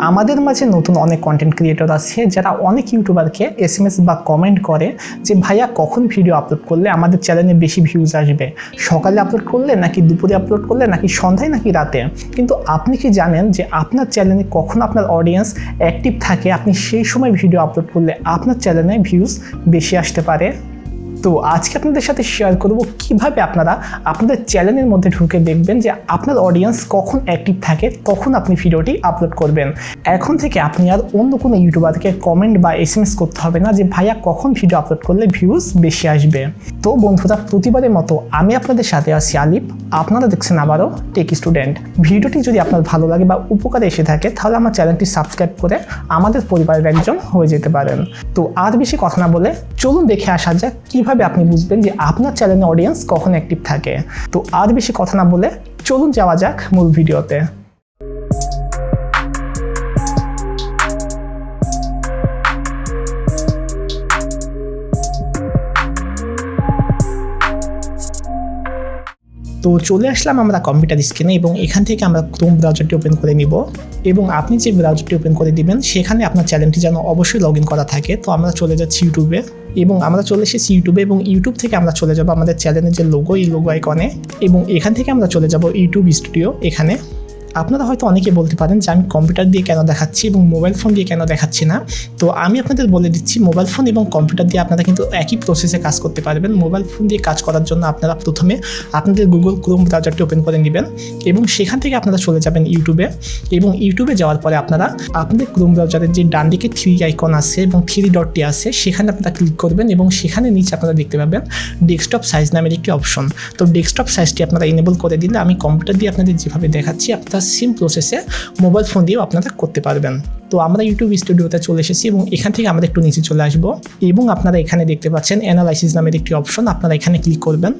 আমাদের মাঝে নতুন অনেক কন্টেন্ট ক্রিয়েটর আছে যারা অনেক ইউটিউবারকে এস এম এস বা কমেন্ট করে যে, ভাইয়া, কখন ভিডিও আপলোড করলে আমাদের চ্যানেলে বেশি ভিউজ আসবে? সকালে আপলোড করলে নাকি দুপুরে আপলোড করলে নাকি সন্ধ্যায় নাকি রাতে? কিন্তু আপনি কি জানেন যে, আপনার চ্যানেলে কখন আপনার অডিয়েন্স অ্যাক্টিভ থাকে? আপনি সেই সময় ভিডিও আপলোড করলে আপনার চ্যানেলে ভিউজ বেশি আসতে পারে? তো আজকে আপনাদের সাথে শেয়ার করব কীভাবে আপনারা আপনাদের চ্যানেলের মধ্যে ঢুকে দেখবেন যে আপনার অডিয়েন্স কখন অ্যাক্টিভ থাকে তখন আপনি ভিডিওটি আপলোড করবেন। এখন থেকে আপনি আর অন্য কোনো ইউটিউবারকে কমেন্ট বা এস এম এস করতে হবে না যে, ভাইয়া, কখন ভিডিও আপলোড করলে ভিউজ বেশি আসবে? তো বন্ধুরা, প্রতিবারের মতো আমি আপনাদের সাথে আছি আলিফ। আপনারা দেখছেন আবারও টেক স্টুডেন্ট ভিডিওটি যদি আপনার ভালো লাগে বা উপকারে এসে থাকে, তাহলে আমার চ্যানেলটি সাবস্ক্রাইব করে আমাদের পরিবারের একজন হয়ে যেতে পারেন। তো আর বেশি কথা না বলে চলুন দেখে আসা যাক কীভাবে আপনি বুঝবেন যে আপনার চ্যানেলের অডিয়েন্স কখন অ্যাক্টিভ থাকে। তো আর বেশি কথা না বলে চলুন যাওয়া যাক মূল ভিডিওতে। তো চলে আসলাম আমরা কম্পিউটার স্ক্রিনে এবং এখান থেকে আমরা ক্রোম ব্রাউজারটি ওপেন করে নিব। এবং আপনি যে ব্রাউজারটি ওপেন করে দিবেন, সেখানে আপনার চ্যানেলটি যেন অবশ্যই লগ করা থাকে। তো আমরা চলে যাচ্ছি ইউটিউবে এবং আমরা চলে এসেছি ইউটিউবে এবং ইউটিউব থেকে আমরা চলে যাব আমাদের চ্যানেলের যে লোগো এই লোগো আইকনে এবং এখান থেকে আমরা চলে যাব ইউটিউব স্টুডিও এখানে। আপনারা হয়তো অনেকে বলতে পারেন যে আমি কম্পিউটার দিয়ে কেন দেখাচ্ছি এবং মোবাইল ফোন দিয়ে কেন দেখাচ্ছি না। তো আমি আপনাদের বলে দিচ্ছি, মোবাইল ফোন এবং কম্পিউটার দিয়ে আপনারা কিন্তু একই প্রসেসে কাজ করতে পারবেন। মোবাইল ফোন দিয়ে কাজ করার জন্য আপনারা প্রথমে আপনাদের গুগল ক্রোম ব্রাউজারটি ওপেন করে নেবেন এবং সেখান থেকে আপনারা চলে যাবেন ইউটিউবে এবং ইউটিউবে যাওয়ার পরে আপনারা আপনাদের ক্রোম ব্রাউজারের যে ডান দিকে থ্রি আইকন আছে এবং থ্রি ডটটি আছে, সেখানে আপনারা ক্লিক করবেন এবং সেখানে নিচে আপনারা দেখতে পাবেন ডেস্কটপ সাইজ নামের একটি অপশন তো ডেস্কটপ সাইজটি আপনারা এনেবল করে দিলে আমি কম্পিউটার দিয়ে আপনাদের যেভাবে দেখাচ্ছি, আপনারা সেম প্রসেসে মোবাইল ফোন দিয়েও আপনারা করতে পারবেন। তো আমরা ইউটিউব স্টুডিওতে চলে এসেছি এবং এখান থেকে আমরা একটু নিচে চলে আসব এবং আপনারা এখানে দেখতে পাচ্ছেন অ্যানালাইসিস নামের একটি অপশন আপনারা এখানে ক্লিক করবেন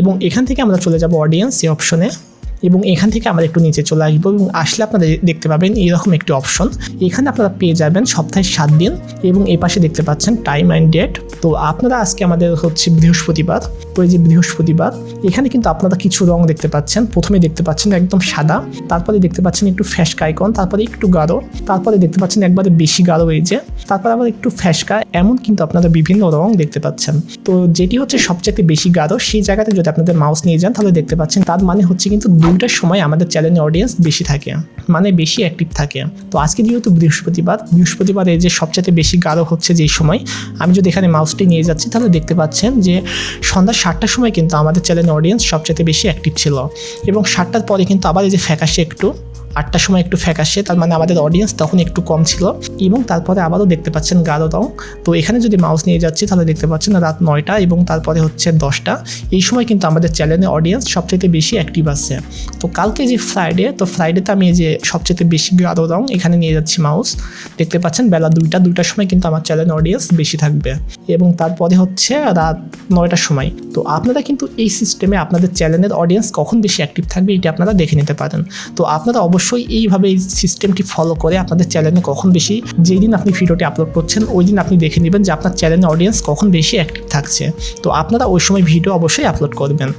এবং এখান থেকে আমরা চলে যাব অডিয়েন্স এই অপশনে এবং এখান থেকে আমরা একটু নিচে চলে আসব এবং আসলে আপনারা দেখতে পাবেন এরকম একটি অপশন এখানে আপনারা পেয়ে যাবেন সপ্তাহে সাত দিন এবং এ পাশে দেখতে পাচ্ছেন টাইম অ্যান্ড ডেট তো আপনারা আজকে আমাদের হচ্ছে বৃহস্পতিবার ওই যে বৃহস্পতিবার, এখানে কিন্তু আপনারা কিছু রং দেখতে পাচ্ছেন। প্রথমে দেখতে পাচ্ছেন একদম সাদা, তারপরে দেখতে পাচ্ছেন একটু ফ্যাসকা আইকন তারপরে একটু গাঢ়, তারপরে দেখতে পাচ্ছেন একবারে বেশি গাঢ় হয়েছে তারপর আবার একটু ফ্যাসকা এমন কিন্তু আপনারা বিভিন্ন রং দেখতে পাচ্ছেন। তো যেটি হচ্ছে সবচেয়ে বেশি গাঢ়, সেই জায়গাতে যদি আপনাদের মাউস নিয়ে যান, তাহলে দেখতে পাচ্ছেন তার মানে হচ্ছে কিন্তু দুইটার সময় আমাদের চ্যানেলের অডিয়েন্স বেশি থাকে মানে বেশি অ্যাক্টিভ থাকে। তো আজকে যেহেতু বৃহস্পতিবার বৃহস্পতিবার যে সবচেয়ে বেশি গাঢ় হচ্ছে যেই সময়, আমি যদি এখানে মাউসটি নিয়ে যাচ্ছি, তাহলে দেখতে পাচ্ছেন যে সন্ধ্যা সাতটার সময় কিন্তু আমাদের চ্যানেলের অডিয়েন্স সবচেয়ে বেশি অ্যাক্টিভ ছিল। এবং সাতটার পরে কিন্তু আবার এই যে ফ্যাকাশে একটু আটটার সময় একটু ফ্যাকাশে, তার মানে আমাদের অডিয়েন্স তখন একটু কম ছিল। এবং তারপরে আবারও দেখতে পাচ্ছেন গাঢ় রং। তো এখানে যদি মাউস নিয়ে যাচ্ছি, তাহলে দেখতে পাচ্ছেন রাত নয়টা এবং তারপরে হচ্ছে দশটা। এই সময় কিন্তু আমাদের চ্যানেলে অডিয়েন্স সবচেয়ে বেশি অ্যাক্টিভ আছে। তো কালকে যে ফ্রাইডে তো ফ্রাইডেতে আমি যে সবচেয়ে বেশি গাঢ় রং এখানে নিয়ে যাচ্ছি মাউস দেখতে পাচ্ছেন বেলা দুইটা, দুইটার সময় কিন্তু আমার চ্যানেলে অডিয়েন্স বেশি থাকবে। এবং তারপরে হচ্ছে রাত নয়টার সময়। তো আপনারা কিন্তু এই সিস্টেমে আপনাদের চ্যানেলের অডিয়েন্স কখন বেশি অ্যাক্টিভ থাকবে, এটি আপনারা দেখে নিতে পারেন। তো আপনারা অবশ্যই এইভাবে এই সিস্টেমটি ফলো করে আপনাদের চ্যানেলে কখন বেশি, যেই দিন আপনি ভিডিওটি আপলোড করছেন, ওই দিন আপনি দেখে নেবেন যে আপনার চ্যানেলের অডিয়েন্স কখন বেশি অ্যাক্টিভ থাকছে। তো আপনারা ওই সময় ভিডিও অবশ্যই আপলোড করবেন।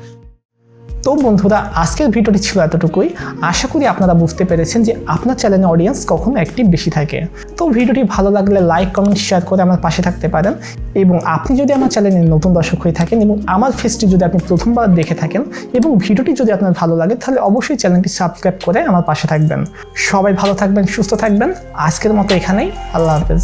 তো বন্ধুরা, আজকের ভিডিওটি ছিল এতটুকুই। আশা করি আপনারা বুঝতে পেরেছেন যে আপনার চ্যানেলের অডিয়েন্স কখন অ্যাক্টিভ বেশি থাকে। তো ভিডিওটি ভালো লাগলে লাইক কমেন্ট শেয়ার করে আমার পাশে থাকতে পারেন এবং আপনি যদি আমার চ্যানেলের নতুন দর্শক হয়ে থাকেন এবং আমার ফেসটি যদি আপনি প্রথমবার দেখে থাকেন এবং ভিডিওটি যদি আপনার ভালো লাগে, তাহলে অবশ্যই চ্যানেলটি সাবস্ক্রাইব করে আমার পাশে থাকবেন। সবাই ভালো থাকবেন, সুস্থ থাকবেন। আজকের মতো এখানেই, আল্লাহ হাফেজ।